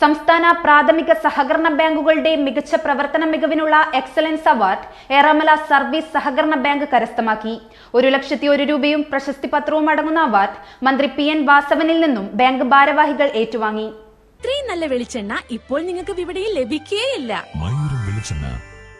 സംസ്ഥാന പ്രാഥമിക സഹകരണ ബാങ്കുകളുടെ മികച്ച പ്രവർത്തന മികവിനുള്ള എക്സലൻസ് അവാർഡ് എറമല സർവീസ് സഹകരണ ബാങ്ക് കരസ്ഥമാക്കി. ഒരു ലക്ഷത്തി ഒരു രൂപയും പ്രശസ്തി പത്രവും അടങ്ങുന്ന അവാർഡ് മന്ത്രി പി എൻ വാസവനിൽ നിന്നും ബാങ്ക് ഭാരവാഹികൾ ഏറ്റുവാങ്ങി. ഇത്രയും നല്ല വെളിച്ചെണ്ണ ഇപ്പോൾ നിങ്ങൾക്ക് വിപണിയിൽ ലഭിക്കുകയില്ല മയൂരം വെളിച്ചെണ്ണ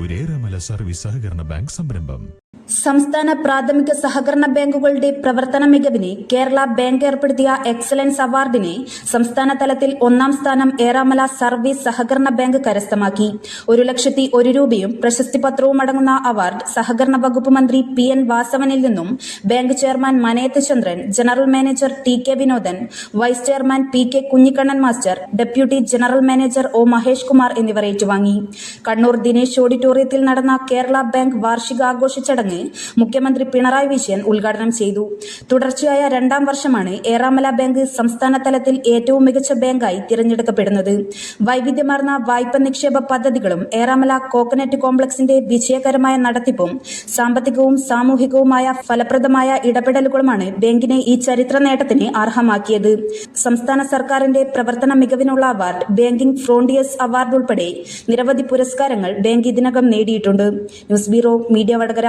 ഒരു എറമല സർവീസ് സഹകരണ ബാങ്ക് സംരംഭം. സംസ്ഥാന പ്രാഥമിക സഹകരണ ബാങ്കുകളുടെ പ്രവർത്തന മികവിന് കേരള ബാങ്ക് ഏർപ്പെടുത്തിയ എക്സലൻസ് അവാർഡിന് സംസ്ഥാന തലത്തിൽ ഒന്നാം സ്ഥാനം ഏറാമല സർവീസ് സഹകരണ ബാങ്ക് കരസ്ഥമാക്കി. ഒരു ലക്ഷത്തി ഒരു രൂപയും പ്രശസ്തി പത്രവും അടങ്ങുന്ന അവാർഡ് സഹകരണ വകുപ്പ് മന്ത്രി പി എൻ വാസവനിൽ നിന്നും bank chairman Manayath Chandran general manager T K Vinodan vice chairman P K Kunhikannan master deputy general manager O Mahesh Kumar എന്നിവർ ഏറ്റുവാങ്ങി. കണ്ണൂർ ദിനേശ് ഓഡിറ്റോറിയത്തിൽ നടന്ന കേരള ബാങ്ക് വാർഷികാഘോഷ ചടങ്ങ് മുഖ്യമന്ത്രി പിണറായി വിജയൻ ഉദ്ഘാടനം ചെയ്തു. തുടർച്ചയായ രണ്ടാം വർഷമാണ് ഏറാമല ബാങ്ക് സംസ്ഥാന തലത്തിൽ ഏറ്റവും മികച്ച ബാങ്കായി തിരഞ്ഞെടുക്കപ്പെടുന്നത്. വൈവിധ്യമാർന്ന വായ്പ നിക്ഷേപ പദ്ധതികളും ഏറാമല കോക്കനറ്റ് കോംപ്ലക്സിന്റെ വിജയകരമായ നടത്തിപ്പും സാമ്പത്തികവും സാമൂഹികവുമായ ഫലപ്രദമായ ഇടപെടലുകളുമാണ് ബാങ്കിനെ ഈ ചരിത്ര നേട്ടത്തിന് അർഹമാക്കിയത്. സംസ്ഥാന സർക്കാരിന്റെ പ്രവർത്തന മികവിനുള്ള അവാർഡ് ബാങ്കിംഗ് ഫ്രോണ്ടിയേഴ്സ് അവാർഡ് ഉൾപ്പെടെ നിരവധി പുരസ്കാരങ്ങൾ ബാങ്ക് ഇതിനകം നേടിയിട്ടുണ്ട്. News bureau media Vadakara.